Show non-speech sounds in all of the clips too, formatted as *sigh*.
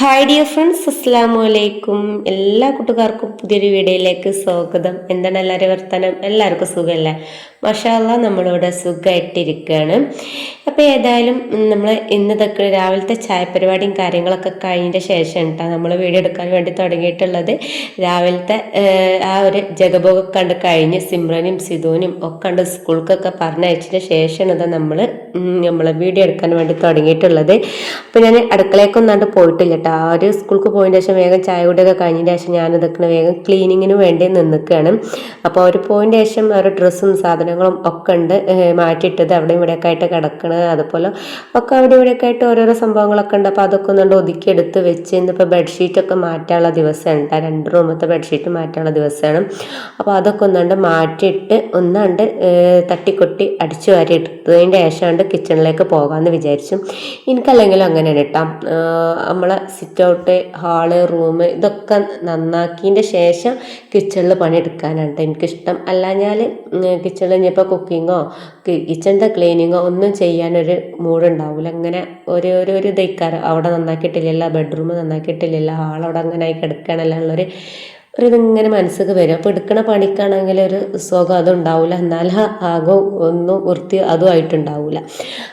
Hi dear friends അസ്സാം എല്ലാ കൂട്ടുകാർക്കും പുതിയൊരു വീഡിയോയിലേക്ക് സ്വാഗതം. എന്താണ് എല്ലാവരും വർത്തമാനം? എല്ലാവർക്കും സുഖമല്ലേ? മഷാല്ല നമ്മളിവിടെ സുഖമായിട്ടിരിക്കുകയാണ്. അപ്പോൾ ഏതായാലും നമ്മൾ ഇന്നതൊക്കെ രാവിലത്തെ ചായ പരിപാടിയും കാര്യങ്ങളൊക്കെ കഴിഞ്ഞതിന്റെ ശേഷം കേട്ടോ നമ്മൾ വീഡിയോ എടുക്കാൻ വേണ്ടി തുടങ്ങിയിട്ടുള്ളത്. രാവിലത്തെ ആ ഒരു ജഗബോഗൊക്കെ കണ്ട് കഴിഞ്ഞ് സിമ്രനും സിധുവിനും ഒക്കെ കണ്ട് സ്കൂൾക്കൊക്കെ പറഞ്ഞയച്ചതിന് ശേഷമാണ് അത് നമ്മൾ നമ്മൾ വീഡിയോ എടുക്കാൻ വേണ്ടി തുടങ്ങിയിട്ടുള്ളത്. അപ്പോൾ ഞാൻ അടുക്കളയൊക്കെ ഒന്നാണ്ട് പോയിട്ടില്ല ആ ഒരു സ്കൂൾക്ക് പോയതിന് ശേഷം വേഗം ചായ കുടിയൊക്കെ കഴിഞ്ഞതിന് ശേഷം ഞാൻ ഇതൊക്കെ വേഗം ക്ലീനിങ്ങിന് വേണ്ടി നിന്നിക്കുകയാണ് അപ്പോൾ അവർ പോയതിന് ശേഷം അവരുടെ ഡ്രസ്സും സാധനങ്ങളും ഒക്കെ ഉണ്ട് മാറ്റിയിട്ടത് അവിടെ ഇവിടെയൊക്കെ ആയിട്ട് കിടക്കണത് അതുപോലെ ഒക്കെ അവിടെ ഇവിടെയൊക്കെ ആയിട്ട് ഓരോരോ സംഭവങ്ങളൊക്കെ ഉണ്ട്. അപ്പോൾ അതൊക്കെ ഒന്നുകൊണ്ട് ഒതുക്കി എടുത്ത് വെച്ച് ഇന്നിപ്പോൾ ബെഡ്ഷീറ്റൊക്കെ മാറ്റാനുള്ള ദിവസമാണ് കേട്ടോ. രണ്ട് റൂമത്തെ ബെഡ്ഷീറ്റ് മാറ്റാനുള്ള ദിവസമാണ്. അപ്പോൾ അതൊക്കെ ഒന്നുകൊണ്ട് മാറ്റിയിട്ട് ഒന്നാണ്ട് തട്ടിക്കൊട്ടി അടിച്ചു വാരി എടുത്തതിന്റെ ശേഷമാണ് കിച്ചണിലേക്ക് പോകാമെന്ന് വിചാരിച്ചു. എനിക്കല്ലെങ്കിലും അങ്ങനെയാണ് കേട്ടോ. നമ്മളെ സിറ്റ് ഔട്ട് ഹാൾ റൂം ഇതൊക്കെ നന്നാക്കിയതിന്റെ ശേഷം കിച്ചണിൽ പണിയെടുക്കാനാണ് എനിക്കിഷ്ടം. എനിക്കിഷ്ടം അല്ലാഞ്ഞാൽ കിച്ചണിൽ ഇനിയിപ്പോൾ കുക്കിങ്ങോ കിച്ചണിന്റെ ക്ലീനിങ്ങോ ഒന്നും ചെയ്യാനൊരു മൂടുണ്ടാവില്ല അങ്ങനെ ഒരു ഒരു ഒരു അവിടെ നന്നാക്കിയിട്ടില്ലല്ലോ ബെഡ്റൂം നന്നാക്കിയിട്ടില്ലല്ലോ ഹാൾ അവിടെ അങ്ങനെ ആയി കിടക്കുകയാണല്ലോ ഉള്ളൊരു ഒരു ഇതിങ്ങനെ മനസ്സിലേക്ക് വരും. അപ്പോൾ എടുക്കണ പണിക്കാണെങ്കിൽ ഒരു സുഖം അതും ഉണ്ടാവില്ല എന്നാൽ ആകും ഒന്നും വൃത്തി അതും ആയിട്ടുണ്ടാവില്ല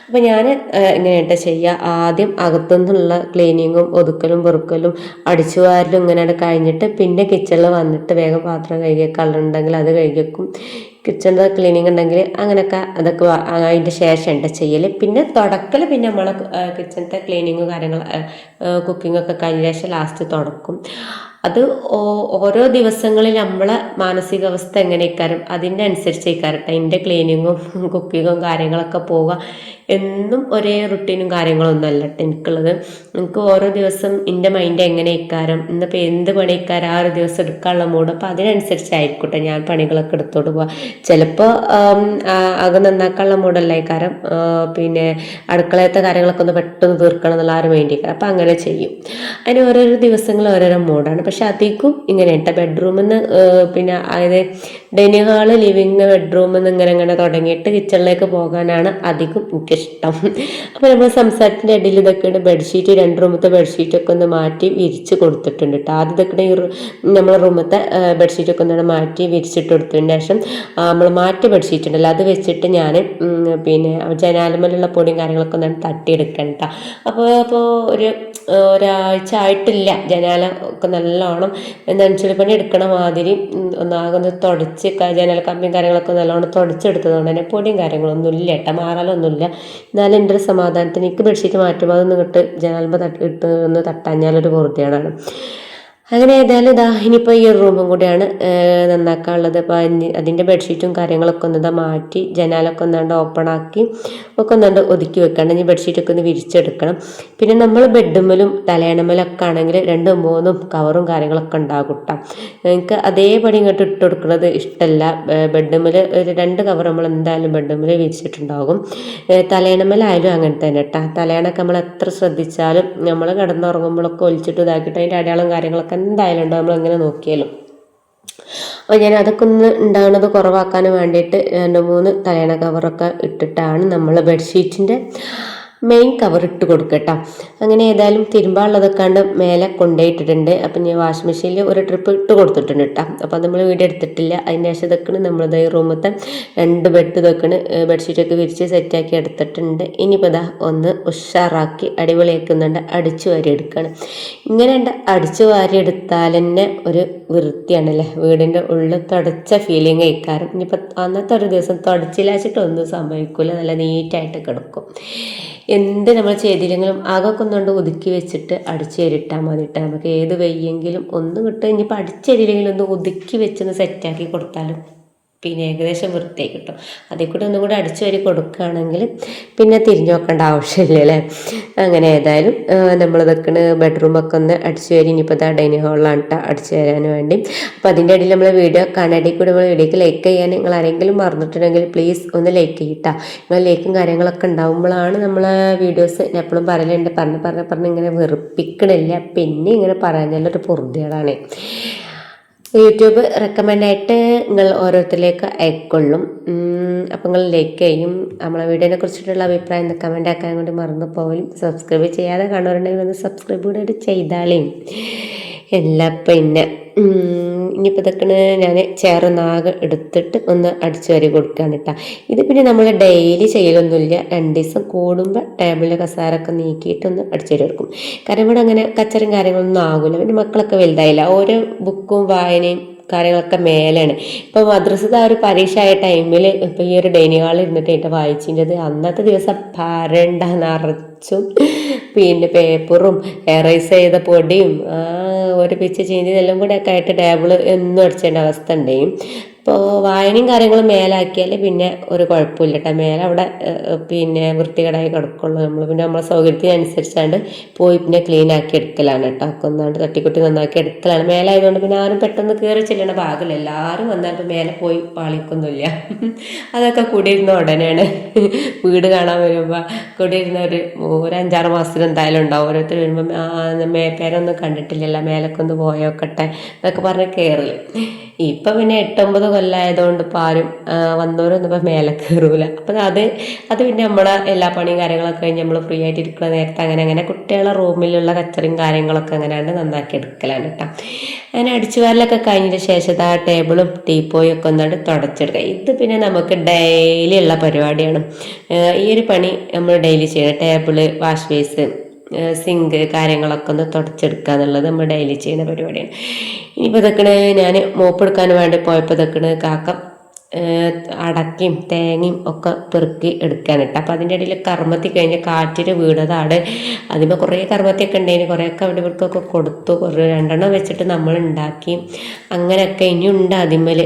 അപ്പോൾ ഞാൻ ഇങ്ങനെയായിട്ട് ചെയ്യുക ആദ്യം അകത്തുനിന്നുള്ള ക്ലീനിങ്ങും ഒതുക്കലും പെറുക്കലും അടിച്ചു വാരലും ഇങ്ങനെ കഴിഞ്ഞിട്ട് പിന്നെ കിച്ചണിൽ വന്നിട്ട് വേഗം പാത്രം കഴുകിയേക്കാളുണ്ടെങ്കിൽ അത് കഴുകിയേക്കും കിച്ചണിന്റെ ക്ലീനിങ് ഉണ്ടെങ്കിൽ അങ്ങനെയൊക്കെ അതൊക്കെ അതിന്റെ ശേഷം ഉണ്ട് ചെയ്യൽ പിന്നെ തുടക്കൽ പിന്നെ നമ്മളെ കിച്ചണത്തെ ക്ലീനിങ് കാര്യങ്ങൾ കുക്കിംഗ് ഒക്കെ കഴിഞ്ഞ ശേഷം ലാസ്റ്റ് തുടക്കും. അത് ഓരോ ദിവസങ്ങളിൽ നമ്മളെ മാനസികാവസ്ഥ എങ്ങനെയൊക്കാരും അതിന്റെ അനുസരിച്ചേക്കാരം എന്റെ ക്ലീനിങ്ങും കുക്കിങ്ങും *laughs* കാര്യങ്ങളൊക്കെ പോവുക എന്നും ഒരേ റുട്ടീനും കാര്യങ്ങളൊന്നും അല്ല എനിക്കുള്ളത്. എനിക്ക് ഓരോ ദിവസം എന്റെ മൈൻഡ് എങ്ങനെ ഇക്കാരം ഇന്നിപ്പോൾ എന്ത് പണി ഇക്കാരം ആ ഒരു ദിവസം എടുക്കാനുള്ള മൂഡ് അപ്പോൾ അതിനനുസരിച്ചായിരിക്കട്ടെ ഞാൻ പണികളൊക്കെ എടുത്തോട്ട് പോവാം ചിലപ്പോൾ അകം നന്നാക്കാനുള്ള മൂഡല്ല ഇക്കാരം പിന്നെ അടുക്കളയത്തെ കാര്യങ്ങളൊക്കെ ഒന്ന് പെട്ടെന്ന് തീർക്കണം എന്നുള്ള ആ ഒരു മൈൻഡ് അപ്പം അങ്ങനെ ചെയ്യും. അതിന് ഓരോരോ ദിവസങ്ങൾ ഓരോരോ മൂഡാണ് പക്ഷെ അധികം ഇങ്ങനെ ഇട്ട ബെഡ്റൂമിൽ നിന്ന് പിന്നെ അതായത് ഡൈനിങ് ഹാൾ ലിവിങ് ബെഡ്റൂമിൽ നിന്ന് ഇങ്ങനെ ഇങ്ങനെ തുടങ്ങിയിട്ട് കിച്ചണിലേക്ക് പോകാനാണ് അധികം എനിക്കിഷ്ടം. അപ്പോൾ നമ്മൾ സംസാരത്തിന്റെ ഇടയിൽ ഇതൊക്കെയാണ് ബെഡ്ഷീറ്റ് രണ്ട് റൂമത്തെ ബെഡ്ഷീറ്റൊക്കെ ഒന്ന് മാറ്റി വിരിച്ച് കൊടുത്തിട്ടുണ്ട് കേട്ടോ ആദ്യം ഇതൊക്കെ ഈ നമ്മളെ റൂമത്തെ ബെഡ്ഷീറ്റൊക്കെ ഒന്ന് മാറ്റി വിരിച്ചിട്ട് കൊടുത്തതിന് ശേഷം നമ്മൾ മാറ്റി ബെഡ്ഷീറ്റ് ഉണ്ടല്ലോ അത് വെച്ചിട്ട് ഞാൻ പിന്നെ ജനാലുമലുള്ള പൊടിയും കാര്യങ്ങളൊക്കെ ഒന്ന് തട്ടിയെടുക്കണം കേട്ടോ അപ്പോൾ അപ്പോൾ ഒരു ഒരാഴ്ച ആയിട്ടില്ല ജനാല ഒക്കെ നല്ലോണം എന്താണ് പണി എടുക്കണ മാതിരി ഒന്നാകെ ഒന്ന് തുടച്ച് ജനൽ കമ്പിയും കാര്യങ്ങളൊക്കെ നല്ലോണം തുടച്ചെടുത്തതുകൊണ്ട് തന്നെ പൊടിയും കാര്യങ്ങളൊന്നും ഇല്ല ഏട്ട മാറാലൊന്നുമില്ല. എന്നാലും എന്റെ ഒരു സമാധാനത്തിന് എനിക്ക് ബെഡ്ഷീറ്റ് മാറ്റുമ്പോൾ അതൊന്നും ഇട്ട് ജനാൽമ തട്ട് ഇട്ട് ഒന്ന് തട്ടാഞ്ഞാലൊരു പൊറുതിയാണ് അങ്ങനെ ഏതായാലും ഇതാ ഇനിയിപ്പോൾ ഈ ഒരു റൂമും കൂടിയാണ് നന്നാക്കാനുള്ളത്. അപ്പോൾ അതിന്റെ ബെഡ്ഷീറ്റും കാര്യങ്ങളൊക്കെ ഒന്ന് ഇതാ മാറ്റി ജനാലൊക്കെ ഒന്നാണ്ട് ഓപ്പൺ ആക്കി ഒക്കെ ഒന്നാണ്ട് ഒതുക്കി വെക്കണം. ഇനി ബെഡ്ഷീറ്റൊക്കെ ഒന്ന് വിരിച്ചെടുക്കണം. പിന്നെ നമ്മൾ ബെഡുമ്മലും തലയണമ്മലൊക്കെ ആണെങ്കിൽ രണ്ടും മൂന്നും കവറും കാര്യങ്ങളൊക്കെ ഉണ്ടാകും കേട്ടോ എനിക്ക് അതേപടി ഇങ്ങോട്ട് ഇട്ട് കൊടുക്കുന്നത് ഇഷ്ടമല്ല ബെഡുമ്മൽ ഒരു രണ്ട് കവർ നമ്മൾ എന്തായാലും ബെഡുമ്മൽ വിരിച്ചിട്ടുണ്ടാകും. തലയണമലായാലും അങ്ങനെ തന്നെ കേട്ടോ തലയണൊക്കെ നമ്മൾ എത്ര ശ്രദ്ധിച്ചാലും നമ്മൾ കിടന്നുറങ്ങുമ്പോഴൊക്കെ ഒലിച്ചിട്ട് ഇതാക്കിയിട്ട് അതിന്റെ അടയാളം കാര്യങ്ങളൊക്കെ എന്തായാലും ഉണ്ടാവും നമ്മൾ എങ്ങനെ നോക്കിയാലും. അപ്പോൾ ഞാൻ അതൊക്കെ ഒന്ന് ഉണ്ടാകുന്നത് കുറവാക്കാൻ വേണ്ടിയിട്ട് രണ്ട് മൂന്ന് തലയണ കവറൊക്കെ ഇട്ടിട്ടാണ് നമ്മൾ ബെഡ്ഷീറ്റിന്റെ മെയിൻ കവർ ഇട്ട് കൊടുക്കട്ടോ. അങ്ങനെ ഏതായാലും തിരുമ്പാനുള്ളതൊക്കെ കണ്ട് മേലെ കൊണ്ടുപോയിട്ടിട്ടുണ്ട്. അപ്പം ഞാൻ വാഷിംഗ് മെഷീനിൽ ഒരു ട്രിപ്പ് ഇട്ട് കൊടുത്തിട്ടുണ്ട് കേട്ടോ അപ്പോൾ നമ്മൾ വീട് എടുത്തിട്ടില്ല. അതിന്റെ ശേഷം ഇതൊക്കെയാണ് നമ്മളത് റൂമത്തെ രണ്ട് ബെഡ് ഇതൊക്കെയാണ് ബെഡ്ഷീറ്റൊക്കെ വിരിച്ച് സെറ്റാക്കി എടുത്തിട്ടുണ്ട്. ഇനിയിപ്പോൾ ഇതാ ഒന്ന് ഉഷാറാക്കി അടിപൊളിയാക്കുന്നുണ്ട്. അടിച്ചു വാരി എടുക്കുകയാണ് ഇങ്ങനെ അടിച്ചു വാരി എടുത്താൽ തന്നെ ഒരു വൃത്തിയാണല്ലേ വീടിന്റെ ഉള്ളിൽ തുടച്ച ഫീലിംഗ് കഴിക്കാറും ഇനിയിപ്പോൾ അന്നത്തെ ഒരു ദിവസം തുടച്ചില്ലാച്ചിട്ടൊന്നും സംഭവിക്കില്ല നല്ല നീറ്റായിട്ട് കിടക്കും. എന്ത് നമ്മൾ ചെയ്തില്ലെങ്കിലും ആകൊക്കെ ഒന്നുകൊണ്ട് ഒതുക്കി വെച്ചിട്ട് അടിച്ചേരിട്ടാൽ മതി കേട്ടോ നമുക്ക് ഏത് വയ്യെങ്കിലും ഒന്നും കിട്ടുക ഇനിയിപ്പോൾ അടിച്ചേരില്ലെങ്കിലും ഒന്ന് ഒതുക്കി വെച്ചൊന്ന് സെറ്റാക്കി കൊടുത്താലും പിന്നെ ഏകദേശം വൃത്തിയായി കിട്ടും അതിൽ കൂടെ ഒന്നും കൂടെ അടിച്ചു വരി കൊടുക്കുകയാണെങ്കിൽ പിന്നെ തിരിഞ്ഞു നോക്കേണ്ട ആവശ്യമില്ല അല്ലേ? അങ്ങനെ ഏതായാലും നമ്മൾ നമ്മളിതൊക്കെ ബെഡ്റൂമൊക്കെ ഒന്ന് അടിച്ചു വരി ഇനിയിപ്പോൾ ഇതാ ഡൈനിങ് ഹാളിലാണ് അടിച്ചു തരാൻ വേണ്ടി. അപ്പോൾ അതിന്റെ ഇടയിൽ നമ്മൾ വീഡിയോ കാണാടി കൂടെ നമ്മൾ വീഡിയോക്ക് ലൈക്ക് ചെയ്യാൻ നിങ്ങൾ ആരെങ്കിലും മറന്നിട്ടുണ്ടെങ്കിൽ പ്ലീസ് ഒന്ന് ലൈക്ക് ചെയ്യട്ടാ. നിങ്ങൾ ലൈക്കും കാര്യങ്ങളൊക്കെ ഉണ്ടാകുമ്പോഴാണ് നമ്മൾ വീഡിയോസ് എപ്പോഴും പറയലുണ്ട്. പറഞ്ഞ് പറഞ്ഞ് പറഞ്ഞ് ഇങ്ങനെ വെറുപ്പിക്കണില്ല. പിന്നെ ഇങ്ങനെ പറയാനല്ലൊരു പൊറുതികളാണ്. യൂട്യൂബ് റെക്കമെൻഡായിട്ട് നിങ്ങൾ ഓരോരുത്തരിലേക്ക് അയക്കൊള്ളും. ഉം, അപ്പം നിങ്ങൾ ലൈക്ക് ചെയ്യും. നമ്മളെ വീഡിയോനെ കുറിച്ചിട്ടുള്ള അഭിപ്രായം കമന്റ് ആക്കാൻ വേണ്ടി മറന്നു പോകലും സബ്സ്ക്രൈബ് ചെയ്യാതെ കാണുന്നുണ്ടെങ്കിൽ ഒന്ന് സബ്സ്ക്രൈബ് കൂടെ ചെയ്താലേ എല്ലാം പിന്നെ ഇനിയിപ്പോൾ ഇതൊക്കെ ഞാൻ ചേർന്നാകെ എടുത്തിട്ട് ഒന്ന് അടിച്ചു വരി കൊടുക്കാൻ കേട്ടോ. ഇത് പിന്നെ നമ്മൾ ഡെയിലി ചെയ്യലൊന്നുമില്ല രണ്ട് ദിവസം കൂടുമ്പോൾ ടേബിളിലെ കസാരൊക്കെ നീക്കിയിട്ട് ഒന്ന് അടിച്ചു വരി കൊടുക്കും. കാരണം ഇവിടെ അങ്ങനെ കച്ചറും കാര്യങ്ങളൊന്നും ആകില്ല പിന്നെ മക്കളൊക്കെ വലുതായില്ല? ഓരോ ബുക്കും വായനയും കാര്യങ്ങളൊക്കെ മേലെയാണ്. ഇപ്പോൾ മദ്രസത്തെ ആ ഒരു പരീക്ഷ ആയ ടൈമിൽ ഇപ്പോൾ ഈ ഒരു ഡൈനിങ് ഹാളിൽ ഇരുന്നിട്ട് വായിച്ചിന്റെത് അന്നത്തെ ദിവസം പരണ്ട നിറച്ചും പിന്നെ പേപ്പറും എറൈസ് ചെയ്ത പൊടിയും ഒരു പിച്ച് ചീന്തി എല്ലാം കൂടെ ഒക്കെ ആയിട്ട് ടേബിൾ എന്നും അടിച്ചേണ്ട അവസ്ഥ ഉണ്ടെയും ഇപ്പോൾ വായനയും കാര്യങ്ങളും മേലാക്കിയാൽ പിന്നെ ഒരു കുഴപ്പമില്ല കേട്ടോ മേലെ അവിടെ പിന്നെ വൃത്തികേടായി കിടക്കുള്ളൂ നമ്മൾ പിന്നെ നമ്മളെ സൗകര്യത്തിനനുസരിച്ചാണ്ട് പോയി പിന്നെ ക്ലീൻ ആക്കി എടുക്കലാണ് കേട്ടോ. ഒന്നാണ്ട് തട്ടിക്കുട്ടി നന്നാക്കി എടുക്കലാണ്. മേലായതുകൊണ്ട് പിന്നെ ആരും പെട്ടെന്ന് കയറി ചെല്ലണ ഭാഗമില്ല. എല്ലാവരും വന്നാൽ ഇപ്പോൾ മേലെ പോയി പാളിക്കൊന്നുമില്ല അതൊക്കെ കൂടിയിരുന്ന ഉടനെയാണ് വീട് കാണാൻ വരുമ്പോൾ കൂടിയിരുന്ന ഒരു ഒരു അഞ്ചാറ് മാസത്തിൽ എന്തായാലും ഉണ്ടാവും. ഓരോരുത്തർ വരുമ്പോൾ പേരൊന്നും കണ്ടിട്ടില്ലല്ലോ. മേലൊക്കെ ഒന്ന് പോയോക്കട്ടെ എന്നൊക്കെ പറഞ്ഞ് കയറില്ല ഇപ്പം പിന്നെ എട്ടൊമ്പത് കൊല്ലമായതുകൊണ്ട് ഇപ്പം ആരും വന്നവരൊന്നും ഇപ്പം മേലെ കയറൂല അപ്പം അത് അത് പിന്നെ നമ്മളെ എല്ലാ പണിയും കാര്യങ്ങളൊക്കെ കഴിഞ്ഞ് നമ്മൾ ഫ്രീ ആയിട്ട് ഇരിക്കുന്ന നേരത്തെ അങ്ങനെ അങ്ങനെ കുട്ടികളെ റൂമിലുള്ള കച്ചറിയും കാര്യങ്ങളൊക്കെ അങ്ങനെയാണ് നന്നാക്കി എടുക്കലാണ് കേട്ടോ അങ്ങനെ അടിച്ചു വാരലൊക്കെ കഴിഞ്ഞതിന് ശേഷം ആ ടേബിളും ടീപ്പോയും ഒക്കെ ഒന്നാണ്ട് തുടച്ചെടുക്കുക. ഇത് പിന്നെ നമുക്ക് ഡെയിലി ഉള്ള പരിപാടിയാണ്. ഈ ഒരു പണി നമ്മൾ ഡെയിലി ചെയ്യണം. ടേബിൾ വാഷ് ബേസ് സിങ്ക് കാര്യങ്ങളൊക്കെ ഒന്ന് തുടച്ചെടുക്കുക എന്നുള്ളത് നമ്മൾ ഡെയിലി ചെയ്യുന്ന പരിപാടിയാണ്. ഇനിയിപ്പോൾ ഇതൊക്കെ ഞാൻ മോപ്പെടുക്കാൻ വേണ്ടി പോയപ്പോൾ ഇതൊക്കെ കാക്ക അടക്കയും തേങ്ങയും ഒക്കെ പെറുക്കി എടുക്കാനിട്ട് അപ്പം അതിന്റെ ഇടയിൽ കർമ്മത്തി കഴിഞ്ഞ് കാറ്റിൽ വീണതാണ്. അതിപ്പോൾ കുറേ കർമ്മത്തിയൊക്കെ ഉണ്ടായിന്. കുറേയൊക്കെ അവിടെ ഇവർക്കൊക്കെ കൊടുത്തു. കുറേ രണ്ടെണ്ണം വെച്ചിട്ട് നമ്മൾ ഉണ്ടാക്കി. അങ്ങനെയൊക്കെ ഇനി ഉണ്ട് അതിമേൽ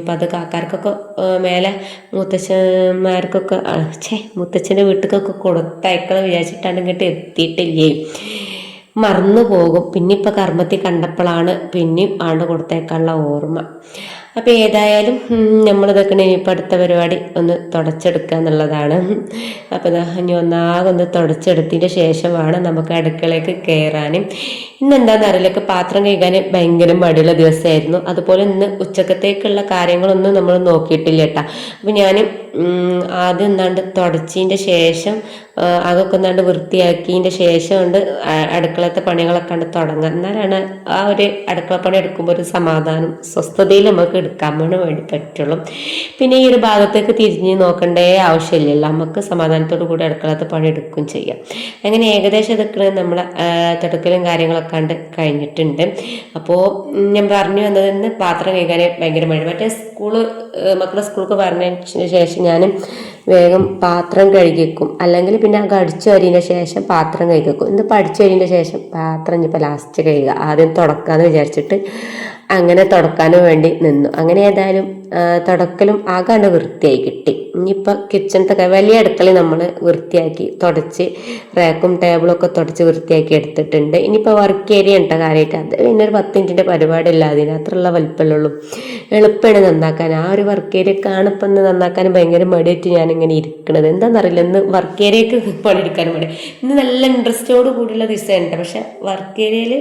ഇപ്പം അത് കാക്കാർക്കൊക്കെ മേലെ മുത്തച്ഛന്മാർക്കൊക്കെ ഛേ മുത്തച്ഛന്റെ വീട്ടിലേക്കൊക്കെ കൊടുത്തയക്കണം വിചാരിച്ചിട്ടാണ് ഇങ്ങോട്ട് എത്തിയിട്ടില്ലേ. മറന്നു പോകും. പിന്നെ ഇപ്പം കർമ്മത്തിൽ കണ്ടപ്പോഴാണ് പിന്നെയും ആണ്ട് കൊടുത്തേക്കാനുള്ള ഓർമ്മ. അപ്പോൾ ഏതായാലും നമ്മളിതൊക്കെ ഇനിയിപ്പോൾ അടുത്ത പരിപാടി ഒന്ന് തുടച്ചെടുക്കുക എന്നുള്ളതാണ്. അപ്പോൾ ഇനി ഒന്നാകെ ഒന്ന് തുടച്ചെടുത്തതിന്റെ ശേഷമാണ് നമുക്ക് അടുക്കളയ്ക്ക് കയറാനും ഇന്ന് എന്താണെന്ന് അറിയില്ലൊക്കെ പാത്രം കഴുകാൻ ഭയങ്കര മടിയുള്ള ദിവസമായിരുന്നു. അതുപോലെ ഇന്ന് ഉച്ചക്കത്തേക്കുള്ള കാര്യങ്ങളൊന്നും നമ്മൾ നോക്കിയിട്ടില്ല കേട്ടോ. അപ്പോൾ ഞാൻ ആദ്യം എന്താണ്ട് തുടച്ചതിന്റെ ശേഷം അതൊക്കെ എന്താണ്ട് വൃത്തിയാക്കിയതിന്റെ ശേഷം ഉണ്ട് അടുക്കളത്തെ പണികളൊക്കെ ഉണ്ട് തുടങ്ങുക എന്നാലാണ് ആ ഒരു അടുക്കള പണി എടുക്കുമ്പോൾ ഒരു സമാധാനം സ്വസ്ഥതയിൽ നമുക്ക് എടുക്കാൻ വേണ്ടി പറ്റുള്ളൂ. പിന്നെ ഈ ഒരു ഭാഗത്തേക്ക് തിരിഞ്ഞ് നോക്കേണ്ടേ ആവശ്യമില്ലല്ലോ. നമുക്ക് സമാധാനത്തോടു കൂടി അടുക്കളത്തെ പണി എടുക്കും ചെയ്യാം. അങ്ങനെ ഏകദേശം ഇതൊക്കെ നമ്മൾ തുടക്കലും കാര്യങ്ങളൊക്കെ കണ്ട് കഴിഞ്ഞിട്ടുണ്ട്. അപ്പോൾ ഞാൻ പറഞ്ഞു വന്നതിന് പാത്രം കഴിക്കാൻ ഭയങ്കര മഴ മറ്റേ സ്കൂൾ മക്കളെ സ്കൂൾക്ക് പറഞ്ഞതിന് ശേഷം ഞാൻ വേഗം പാത്രം കഴുകിക്കും അല്ലെങ്കിൽ പിന്നെ അത് അടിച്ചു വരിയതിന് ശേഷം പാത്രം കഴുകിക്കും ഇന്നിപ്പോൾ അടിച്ചു വരിയതിന് ശേഷം പാത്രം ഇനിയിപ്പോൾ ലാസ്റ്റ് കഴുകുക. ആദ്യം തുടക്കാമെന്ന് വിചാരിച്ചിട്ട് അങ്ങനെ തുടക്കാനും വേണ്ടി നിന്നു. അങ്ങനെ ഏതായാലും തുടക്കലും ആകാണ്ട് വൃത്തിയായി കിട്ടി. ഇനിയിപ്പോൾ കിച്ചണത്തെ വലിയ അടുക്കള നമ്മൾ വൃത്തിയാക്കി തുടച്ച് റാക്കും ടേബിളും ഒക്കെ തുടച്ച് വൃത്തിയാക്കി എടുത്തിട്ടുണ്ട്. ഇനിയിപ്പോൾ വർക്ക് ഏരിയ ഉണ്ട കാര്യമായിട്ട്. അത് പിന്നെ ഒരു പത്ത് മിനിറ്റിന്റെ പരിപാടി ഇല്ല അതിനകത്തുള്ള വലിപ്പമുള്ളൂ. എളുപ്പമാണ് നന്നാക്കാൻ. ആ ഒരു വർക്ക് ഏരിയ കാണിപ്പം നന്നാക്കാൻ ഭയങ്കര മടിയായിട്ട് ഞാനിങ്ങനെ ഇരിക്കണത്. എന്താണെന്നറിയില്ല ഇന്ന് വർക്ക് ഏരിയക്ക് പണിയെടുക്കാനും മടി. ഇന്ന് നല്ല ഇൻട്രസ്റ്റോട് കൂടിയുള്ള ദിവസമുണ്ട്. പക്ഷെ വർക്ക് ഏരിയയിൽ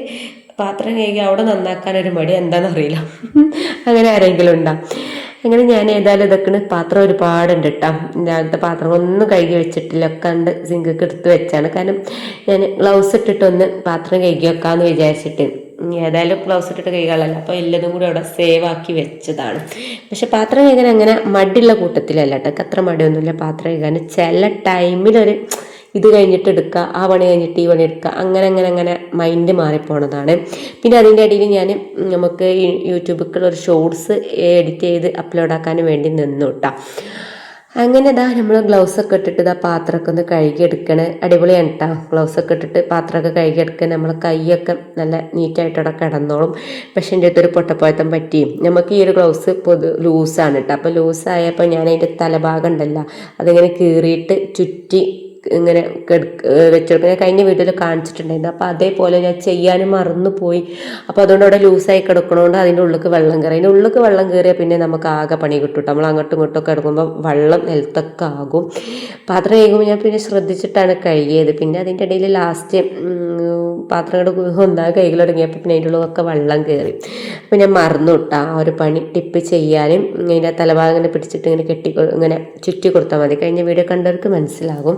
പാത്രം കഴുകി അവിടെ നന്നാക്കാൻ ഒരു മടി എന്താണെന്നറിയില്ല അങ്ങനെ ആരെങ്കിലും ഉണ്ടാവും അങ്ങനെ ഞാൻ ഏതായാലും ഇതൊക്കെ പാത്രം ഒരുപാടുണ്ട് കേട്ടോ രാവിലത്തെ പാത്രം ഒന്നും കഴുകി വെച്ചിട്ടില്ല. ഒക്കെ ഉണ്ട് സിങ്കൊക്കെ എടുത്ത് വെച്ചാണ്. കാരണം ഞാൻ ഗ്ലൗസ് ഇട്ടിട്ടൊന്ന് പാത്രം കഴുകി വെക്കാമെന്ന് വിചാരിച്ചിട്ട്. ഏതായാലും ഗ്ലൗസ് ഇട്ടിട്ട് കൈകാളല്ല അപ്പോൾ എല്ലാതും കൂടി അവിടെ സേവ് ആക്കി വെച്ചതാണ്. പക്ഷെ പാത്രം കഴുകാൻ അങ്ങനെ മടിയുള്ള കൂട്ടത്തിലല്ല കേട്ടോ. അത്ര മടിയൊന്നുമില്ല. പാത്രം കഴുകാൻ. ചില ടൈമിലൊരു ഇത് കഴിഞ്ഞിട്ട് എടുക്കുക ആ പണി കഴിഞ്ഞിട്ട് ഈ പണി എടുക്കുക അങ്ങനെ അങ്ങനെ അങ്ങനെ മൈൻഡ് മാറിപ്പോണതാണ്. പിന്നെ അതിന്റെ ഇടയിൽ ഞാൻ നമുക്ക് യൂട്യൂബിൽ ഒരു ഷോർട്സ് എഡിറ്റ് ചെയ്ത് അപ്ലോഡ് ആക്കാൻ വേണ്ടി നിന്നു അങ്ങനെ ഇതാ നമ്മൾ ഗ്ലൗസ് ഒക്കെ ഇട്ടിട്ട് ഇതാ പാത്രമൊക്കെ ഒന്ന് കഴുകിയെടുക്കണേ. അടിപൊളിയാണ് കേട്ടോ ഗ്ലൗസ് ഒക്കെ ഇട്ടിട്ട് പാത്രമൊക്കെ കഴുകിയെടുക്കുക നമ്മൾ കൈയൊക്കെ നല്ല നീറ്റായിട്ടവിടെ കിടന്നോളും. പക്ഷെ എന്റെ അടുത്തൊരു പൊട്ടപ്പോയത്തം പറ്റിയും നമുക്ക് ഈ ഒരു ഗ്ലൗസ് പൊതു ലൂസാണ് കേട്ടോ അപ്പോൾ ലൂസായപ്പോൾ ഞാൻ അതിന്റെ തലഭാഗം ഉണ്ടല്ലോ അതിങ്ങനെ കീറിയിട്ട് ചുറ്റി ഇങ്ങനെ വെച്ചെടുക്കുക ഞാൻ കഴിഞ്ഞ വീട്ടിൽ കാണിച്ചിട്ടുണ്ടായിരുന്നു. അപ്പോൾ അതേപോലെ ഞാൻ ചെയ്യാനും മറന്നു പോയി അപ്പോൾ അതുകൊണ്ട് അവിടെ ലൂസായി കിടക്കണോണ്ട് അതിന്റെ ഉള്ളിലേക്ക് വെള്ളം കയറി. അതിന്റെ ഉള്ളിലേക്ക് വെള്ളം കയറിയാൽ പിന്നെ നമുക്ക് ആകെ പണി കിട്ടും നമ്മൾ അങ്ങോട്ടും ഇങ്ങോട്ടും ഒക്കെ എടുക്കുമ്പോൾ വെള്ളം നിലത്തൊക്കെ ആകും. പാത്രം കഴുകുമ്പോൾ ഞാൻ പിന്നെ ശ്രദ്ധിച്ചിട്ടാണ് കഴുകിയത് പിന്നെ അതിന്റെ ഇടയിൽ ലാസ്റ്റ് പാത്രങ്ങൾ ഒന്നാകെ കൈകൾ തുടങ്ങിയപ്പോൾ പിന്നെ അതിന്റെ ഉള്ളിലൊക്കെ വെള്ളം കയറി. അപ്പോൾ ഞാൻ മറന്നു ആ ഒരു പണി ടിപ്പ് ചെയ്യാനും. അതിന്റെ തലഭാഗം ഇങ്ങനെ പിടിച്ചിട്ട് ഇങ്ങനെ കെട്ടി ഇങ്ങനെ ചുറ്റി കൊടുത്താൽ മതി. കഴിഞ്ഞ വീഡിയോ കണ്ടവർക്ക് മനസ്സിലാകും.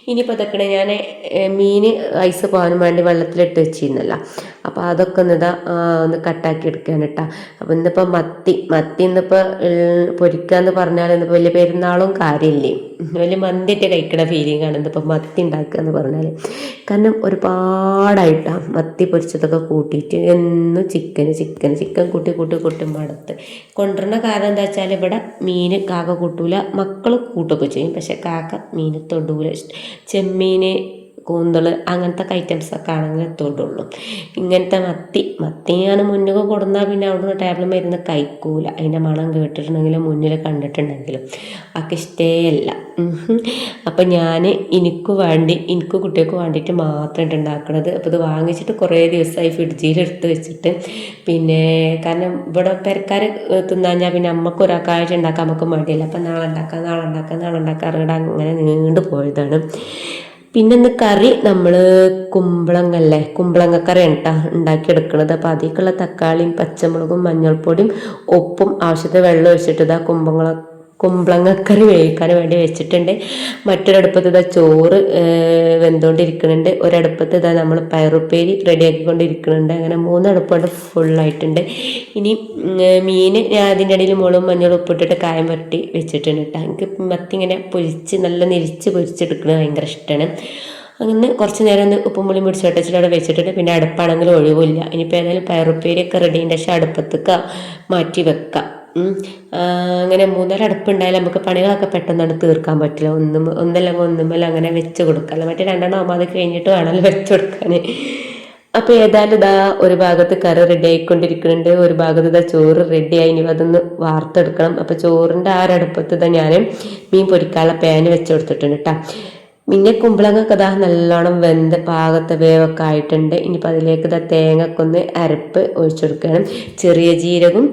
ഇനിയിപ്പോൾ ഇതൊക്കെ ഞാൻ മീൻ ഐസ് പോകാനും വേണ്ടി വെള്ളത്തിലിട്ട് വെച്ചിരുന്നല്ല. അപ്പോൾ അതൊക്കെ ഒന്ന് ഇതാ ഒന്ന് കട്ടാക്കി എടുക്കാൻ കേട്ടോ അപ്പോൾ ഇന്നിപ്പോൾ മത്തി മത്തി ഇന്നിപ്പോൾ പൊരിക്കുക എന്ന് പറഞ്ഞാൽ ഇന്നിപ്പോൾ വലിയ പെരുന്നാളും കാര്യമില്ലേ? വലിയ മന്തിയിട്ട് കഴിക്കണ ഫീലിംഗ് ആണ് ഇന്നിപ്പോൾ മത്തി ഉണ്ടാക്കുക എന്ന് പറഞ്ഞാൽ കാരണം ഒരുപാടായിട്ടാണ് മത്തി പൊരിച്ചതൊക്കെ കൂട്ടിയിട്ട് എന്നും ചിക്കന് ചിക്കൻ ചിക്കൻ കൂട്ടി കൂട്ടി കൂട്ടി മടുത്ത്. കൊണ്ടുവരുന്ന കാരണം എന്താ വെച്ചാൽ ഇവിടെ മീൻ കാക്ക കൂട്ടൂല മക്കൾ കൂട്ടൊക്കെ ചെയ്യും. പക്ഷെ കാക്ക മീൻ തൊടൂല. ചെമ്മീൻ കൂന്തൾ അങ്ങനത്തെ ഐറ്റംസൊക്കെ ആണെങ്കിൽ എത്തുകൊണ്ടുള്ളൂ ഇങ്ങനത്തെ മത്തി മത്തി ഞാൻ മുന്നൊക്കെ കൊടുന്നാൽ പിന്നെ അവിടുന്ന് ടേബിൾ മരുന്ന് കഴിക്കൂല. അതിന്റെ മണം കേട്ടിട്ടുണ്ടെങ്കിലും മുന്നിൽ കണ്ടിട്ടുണ്ടെങ്കിലും. ഒക്കെ ഇഷ്ടേയല്ല അപ്പം ഞാൻ എനിക്ക് വേണ്ടി എനിക്ക് കുട്ടികൾക്ക് വേണ്ടിയിട്ട് മാത്രമായിട്ട് ഉണ്ടാക്കണത് അപ്പോൾ ഇത് വാങ്ങിച്ചിട്ട് കുറേ ദിവസമായി ഫ്രിഡ്ജിയിൽ എടുത്ത് വെച്ചിട്ട്. പിന്നെ കാരണം ഇവിടെ പെരക്കാർ ഞാൻ പിന്നെ അമ്മയ്ക്ക് ഒരാൾക്കാഴ്ച ഉണ്ടാക്കാൻ നമുക്ക് മടിയല്ല. അപ്പം നാളെ ഉണ്ടാക്കാം നാളെ ഉണ്ടാക്കാം നാളെ ഉണ്ടാക്കാം അങ്ങനെ നീണ്ടു പോയതാണ്. പിന്നെ ഇന്ന് കറി നമ്മൾ കുമ്പളങ്ങല്ലേ? കുമ്പളങ്ങക്കറിയാണ് കേട്ടോ ഉണ്ടാക്കിയെടുക്കുന്നത് അപ്പോൾ അതിലേക്കുള്ള തക്കാളിയും പച്ചമുളകും മഞ്ഞൾപ്പൊടിയും ഉപ്പും ആവശ്യത്തെ വെള്ളം ഒഴിച്ചിട്ട് ഇതാ കുമ്പളങ്ങ കുമ്പളങ്ങക്കറി വേവിക്കാൻ വേണ്ടി വെച്ചിട്ടുണ്ട്. മറ്റൊരടുപ്പത്ത് ഇതാ ചോറ് വെന്തുകൊണ്ടിരിക്കുന്നുണ്ട് ഒരടുപ്പത്ത് ഇതാ നമ്മൾ പയറുപ്പേരി റെഡിയാക്കിക്കൊണ്ടിരിക്കുന്നുണ്ട്. അങ്ങനെ മൂന്നടുപ്പുണ്ട് ഫുള്ളായിട്ടുണ്ട്. ഇനി മീൻ ഞാൻ അതിന്റെ ഇടയിൽ മുളകും മഞ്ഞളും ഉപ്പിട്ടിട്ട് കായം വരട്ടി വെച്ചിട്ടുണ്ട് കേട്ടോ. എനിക്ക് മത്തി ഇങ്ങനെ പൊരിച്ച് നല്ല നിരിച്ച് പൊരിച്ചെടുക്കുന്നത് ഭയങ്കര ഇഷ്ടമാണ് അങ്ങനെ കുറച്ച് നേരം ഒന്ന് ഉപ്പും പുളിയും പിടിച്ച് വെച്ചിട്ട് അവിടെ വെച്ചിട്ടുണ്ട്. പിന്നെ അടുപ്പാണെങ്കിൽ ഒഴിവില്ല. ഇനിയിപ്പോൾ ഏതായാലും പയറുപ്പേരിയൊക്കെ റെഡീന്റെ പക്ഷേ അടുപ്പത്തേക്ക് മാറ്റി വെക്കാം. അങ്ങനെ മൂന്നര അടുപ്പുണ്ടായാലും നമുക്ക് പണികളൊക്കെ പെട്ടെന്നാണ് തീർക്കാൻ പറ്റില്ല. ഒന്നും ഒന്നല്ലെങ്കിൽ ഒന്നുമല്ല അങ്ങനെ വെച്ച് കൊടുക്കാം മറ്റേ രണ്ടെണ്ണം ആകുമ്പോൾ അത് കഴിഞ്ഞിട്ട് വേണമല്ലോ വെച്ച് കൊടുക്കാൻ. അപ്പോൾ ഏതായാലും ഇതാ ഒരു ഭാഗത്ത് കറി റെഡി ആയിക്കൊണ്ടിരിക്കുന്നുണ്ട്. ഒരു ഭാഗത്ത് ഇതാ ചോറ് റെഡി ആയി. ഇനി അതൊന്ന് വാർത്തെടുക്കണം. അപ്പോൾ ചോറിന്റെ ആ ഒരടുപ്പത്ത് ഇതാ ഞാൻ മീൻ പൊരിക്കാനുള്ള പാന് വെച്ച് കൊടുത്തിട്ടുണ്ട് കേട്ടോ പിന്നെ കുമ്പളങ്ങൊക്കെ ഇതാ നല്ലോണം വെന്ത് പാകത്തെ വേവൊക്കെ ആയിട്ടുണ്ട്. ഇനിയിപ്പോൾ അതിലേക്ക് ഇതാ തേങ്ങക്കൊന്ന് അരപ്പ് ഒഴിച്ചു കൊടുക്കണം ചെറിയ ജീരകം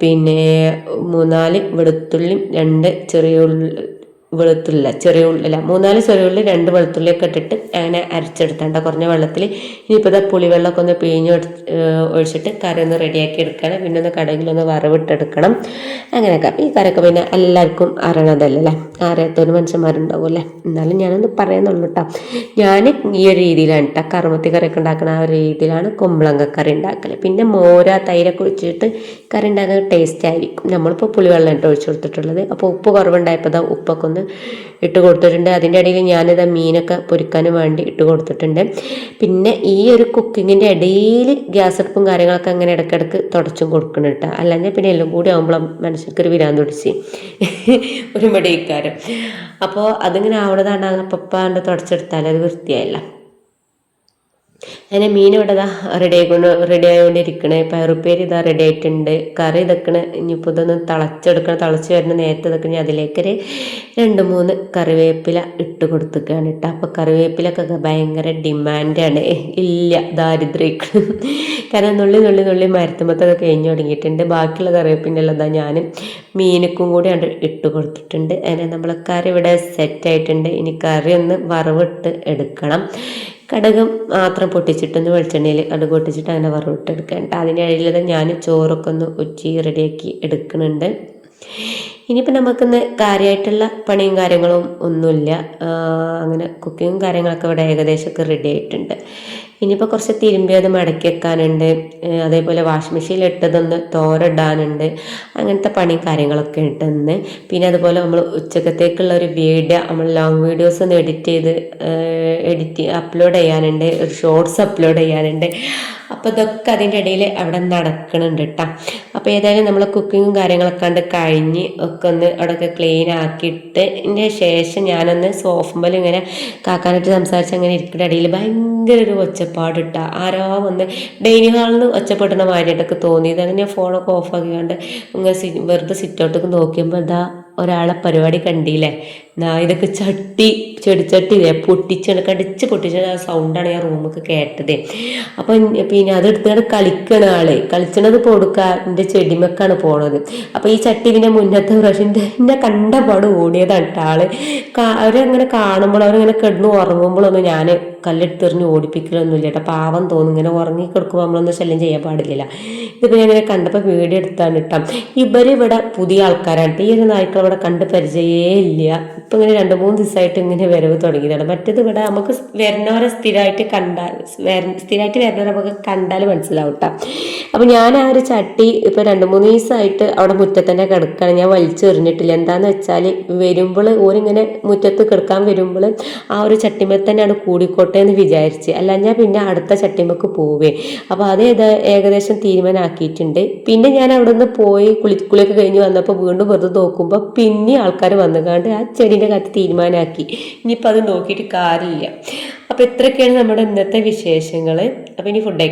പിന്നെ മൂന്നാൽ വെളുത്തുള്ളിയും രണ്ട് ചെറിയ ഉള്ളി വെളുത്തുള്ള ചെറിയ ഉള്ളി അല്ല മൂന്നാൽ ചെറിയ ഉള്ളി രണ്ട് വെളുത്തുള്ളിയൊക്കെ ഇട്ടിട്ട് അങ്ങനെ അരച്ചെടുത്തേണ്ട കുറഞ്ഞ വെള്ളത്തിൽ ഇനിയിപ്പോൾ ഇതാ പുളിവെള്ളമൊക്കെ ഒന്ന് പിഴിഞ്ഞ് ഒഴിച്ചിട്ട് കറി ഒന്ന് റെഡിയാക്കി എടുക്കണം പിന്നെ ഒന്ന് കടകിലൊന്ന് വറവിട്ടെടുക്കണം. അങ്ങനെയൊക്കെ. ഈ കറിയൊക്കെ പിന്നെ എല്ലാവർക്കും അറിയണതല്ലേ അറിയാത്തൊരു മനുഷ്യന്മാരുണ്ടാവും അല്ലേ എന്നാലും ഞാനൊന്ന് പറയുന്നുള്ളൂ കേട്ടോ ഞാൻ ഈ ഒരു രീതിയിലാണ് കേട്ടോ കറുമത്തി കറിയൊക്കെ ഉണ്ടാക്കുന്ന ആ ഒരു രീതിയിലാണ് കുമ്പളങ്ങ കറി ഉണ്ടാക്കൽ പിന്നെ മോര തൈരൊക്കെ ഒഴിച്ചിട്ട് കറി ഉണ്ടാക്കുന്ന ടേസ്റ്റ് ആയിരിക്കും. നമ്മളിപ്പോൾ പുളിവെള്ളം ഇട്ട് ഒഴിച്ചു കൊടുത്തിട്ടുള്ളത്. അപ്പോൾ ഉപ്പ് കുറവുണ്ടായപ്പോൾ ഉപ്പൊക്കെ ഒന്ന് ഇട്ട് കൊടുത്തിട്ടുണ്ട്. അതിന്റെ ഇടയിൽ ഞാനിത് മീനൊക്കെ പൊരിക്കാനും വേണ്ടി ഇട്ട് കൊടുത്തിട്ടുണ്ട്. പിന്നെ ഈ ഒരു കുക്കിങ്ങിന്റെ ഇടയിൽ ഗ്യാസ് അടുപ്പും കാര്യങ്ങളൊക്കെ അങ്ങനെ ഇടയ്ക്കിടയ്ക്ക് തുടച്ചും കൊടുക്കണം കേട്ടോ. അല്ലെങ്കിൽ പിന്നെ എല്ലാം കൂടി ആകുമ്പോൾ മനുഷ്യർക്കൊരു വിരാൻ തുടിച്ച് ഒരു മടിക്കാരം അപ്പോൾ അതിങ്ങനെ ആവണതാണ് അപ്പപ്പാണ്ട് തുടച്ചെടുത്താൽ അത് വൃത്തിയായില്ല. അങ്ങനെ മീൻ ഇവിടെ ഇതാ റെഡി ആയിക്കൊണ്ട് റെഡി ആയിക്കൊണ്ടിരിക്കണേ പയറുപ്പേര് ഇതാ റെഡി ആയിട്ടുണ്ട്. കറി ഇതൊക്കെ ഇനിയിപ്പോൾ ഇതൊന്ന് തിളച്ചെടുക്കണം. തിളച്ച് വരുന്ന നേരത്തെ ഇതൊക്കെ ഞാൻ അതിലേക്കൊരു രണ്ട് മൂന്ന് കറിവേപ്പില ഇട്ട് കൊടുത്തേക്കാണ് കേട്ടോ. അപ്പോൾ കറിവേപ്പിലൊക്കെ ഭയങ്കര ഡിമാൻഡാണ് ഇല്ല ദാരിദ്ര്യം കാരണം നുള്ളി നുള്ളി നുള്ളി മരത്തുമ്പത്തൊക്കെ കഴിഞ്ഞ് തുടങ്ങിയിട്ടുണ്ട്. ബാക്കിയുള്ള കറിവേപ്പിന്റെ ഉള്ളതാ ഞാൻ മീനക്കും കൂടി അവിടെ ഇട്ട് കൊടുത്തിട്ടുണ്ട്. അങ്ങനെ നമ്മളെ കറി ഇവിടെ സെറ്റായിട്ടുണ്ട് ഇനി കറി ഒന്ന് വറവിട്ട് എടുക്കണം. കടകം മാത്രം പൊട്ടിച്ചിട്ടൊന്ന് വെളിച്ചെണ്ണയിൽ കടുക് പൊട്ടിച്ചിട്ട് അങ്ങനെ വറവിട്ടെടുക്കുക കേട്ടോ അതിനിടയിൽ ഞാൻ ചോറൊക്കെ ഒന്ന് ഉച്ചി റെഡിയാക്കി എടുക്കുന്നുണ്ട്. ഇനിയിപ്പോൾ നമുക്കിന്ന് കാര്യമായിട്ടുള്ള പണിയും കാര്യങ്ങളും ഒന്നുമില്ല. അങ്ങനെ കുക്കിങ്ങും കാര്യങ്ങളൊക്കെ ഇവിടെ ഏകദേശമൊക്കെ റെഡി ആയിട്ടുണ്ട്. ഇനിയിപ്പോൾ കുറച്ച് തിരുമ്പി അത് മടക്കി വെക്കാനുണ്ട്. അതേപോലെ വാഷിംഗ് മെഷീനിൽ ഇട്ടതൊന്ന് തോരടാനുണ്ട്. അങ്ങനത്തെ പണി കാര്യങ്ങളൊക്കെ ഉണ്ടെന്ന് പിന്നെ അതുപോലെ നമ്മൾ ഉച്ചക്കത്തേക്കുള്ള ഒരു വീഡിയോ നമ്മൾ ലോങ് വീഡിയോസ് ഒന്ന് എഡിറ്റ് ചെയ്ത് എഡിറ്റ് അപ്ലോഡ് ചെയ്യാനുണ്ട്. ഒരു ഷോർട്സ് അപ്ലോഡ് ചെയ്യാനുണ്ട്. അപ്പോൾ ഇതൊക്കെ അതിന്റെ ഇടയിൽ അവിടെ നടക്കുന്നുണ്ട് കേട്ടോ അപ്പോൾ ഏതായാലും നമ്മൾ കുക്കിങ്ങും കാര്യങ്ങളൊക്കെ കണ്ട് കഴിഞ്ഞ് ഒക്കെ ഒന്ന് അവിടെയൊക്കെ ക്ലീൻ ആക്കിയിട്ട് ശേഷം ഞാനൊന്ന് സോഫുമ്പോൾ ഇങ്ങനെ കാക്കാനായിട്ട് സംസാരിച്ച് അങ്ങനെ ഇരിക്കുന്ന ഇടയിൽ ഭയങ്കര ഒരു ഒച്ചപ്പാട് ഇട്ട ആരോ വന്ന് ഡൈനിങ് ഹാളിൽ നിന്ന് ഒച്ചപ്പെടുന്ന മാതിരിയായിട്ടൊക്കെ തോന്നിയത് അങ്ങനെ ഞാൻ ഫോണൊക്കെ ഓഫ് ആക്കിയാണ്ട് ഇങ്ങനെ വെറുതെ സിറ്റ് സിറ്റൗട്ടൊക്കെ നോക്കിയപ്പോൾ എന്താ ഒരാളെ പരിപാടി കണ്ടില്ലേ? നാ ഇതൊക്കെ ചട്ടി ചെടിച്ചട്ടിയില്ലേ പൊട്ടിച്ചാണ് കടിച്ച് പൊട്ടിച്ച ആ സൗണ്ടാണ് ഞാൻ റൂമൊക്കെ കേട്ടത്. അപ്പം പിന്നെ അത് കളിക്കണ ആൾ. കളിച്ചണത് പൊടുക്ക എന്റെ ചെടിമക്കാണ് പോണത്. അപ്പോൾ ഈ ചട്ടി പിന്നെ മുന്നത്തെ പ്രാവശ്യം എന്നെ കണ്ട പാട് ഓടിയതാണ് കേട്ടോ ആൾ. അവരങ്ങനെ കാണുമ്പോൾ അവരിങ്ങനെ കിടന്ന് ഉറങ്ങുമ്പോഴൊന്നും ഞാൻ കല്ലെടുത്തെറിഞ്ഞ് ഓടിപ്പിക്കലൊന്നുമില്ല കേട്ടോ പാവം തോന്നും. ഇങ്ങനെ ഉറങ്ങി കിടക്കുമ്പോൾ നമ്മളൊന്നും ശല്യം ചെയ്യാൻ പാടില്ല ഇതിപ്പോൾ ഞാൻ ഇങ്ങനെ കണ്ടപ്പോൾ വീഡിയോ എടുത്താണ് കേട്ടോ ഇവരിവിടെ പുതിയ ആൾക്കാരാണ്. ഈ ഒരു നായ്ക്കൾ കണ്ട് പരിചയേ ഇല്ല. ഇപ്പം ഇങ്ങനെ രണ്ട് മൂന്ന് ദിവസമായിട്ട് ഇങ്ങനെ വരവ് തുടങ്ങിയതാണ്. മറ്റേത് ഇവിടെ നമുക്ക് വരുന്നവരെ സ്ഥിരമായിട്ട് കണ്ടാൽ സ്ഥിരമായിട്ട് വരുന്നവരെ നമുക്ക് കണ്ടാൽ മനസ്സിലാവും കേട്ടോ അപ്പം ഞാൻ ആ ഒരു ചട്ടി ഇപ്പം രണ്ട് മൂന്ന് ദിവസമായിട്ട് അവിടെ മുറ്റത്ത് തന്നെ കിടക്കുകയാണ് ഞാൻ വലിച്ചെറിഞ്ഞിട്ടില്ല എന്താന്ന് വെച്ചാൽ വരുമ്പോൾ ഓരിങ്ങനെ മുറ്റത്ത് കിടക്കാൻ വരുമ്പോൾ ആ ഒരു ചട്ടിമേൽ തന്നെയാണ് കൂടിക്കോട്ടെ എന്ന് വിചാരിച്ച്. അല്ല ഞാൻ പിന്നെ അടുത്ത ചട്ടിമക്ക് പോവേ. അപ്പോൾ അത് ഏകദേശം തീരുമാനമാക്കിയിട്ടുണ്ട്. പിന്നെ ഞാൻ അവിടെ നിന്ന് പോയി കുളി കുളിയൊക്കെ കഴിഞ്ഞ് വന്നപ്പോൾ വീണ്ടും വെറുതെ നോക്കുമ്പോൾ പിന്നെ ആൾക്കാർ വന്നുകാണ്ട് ആ ചെടീന്റെ കാറ്റ് തീരുമാനമാക്കി ഇനിയിപ്പോൾ അത് നോക്കിയിട്ട് കാര്യമില്ല. അപ്പോൾ ഇത്രയൊക്കെയാണ് നമ്മുടെ ഇന്നത്തെ വിശേഷങ്ങൾ അപ്പോൾ ഇനി ഫുഡ്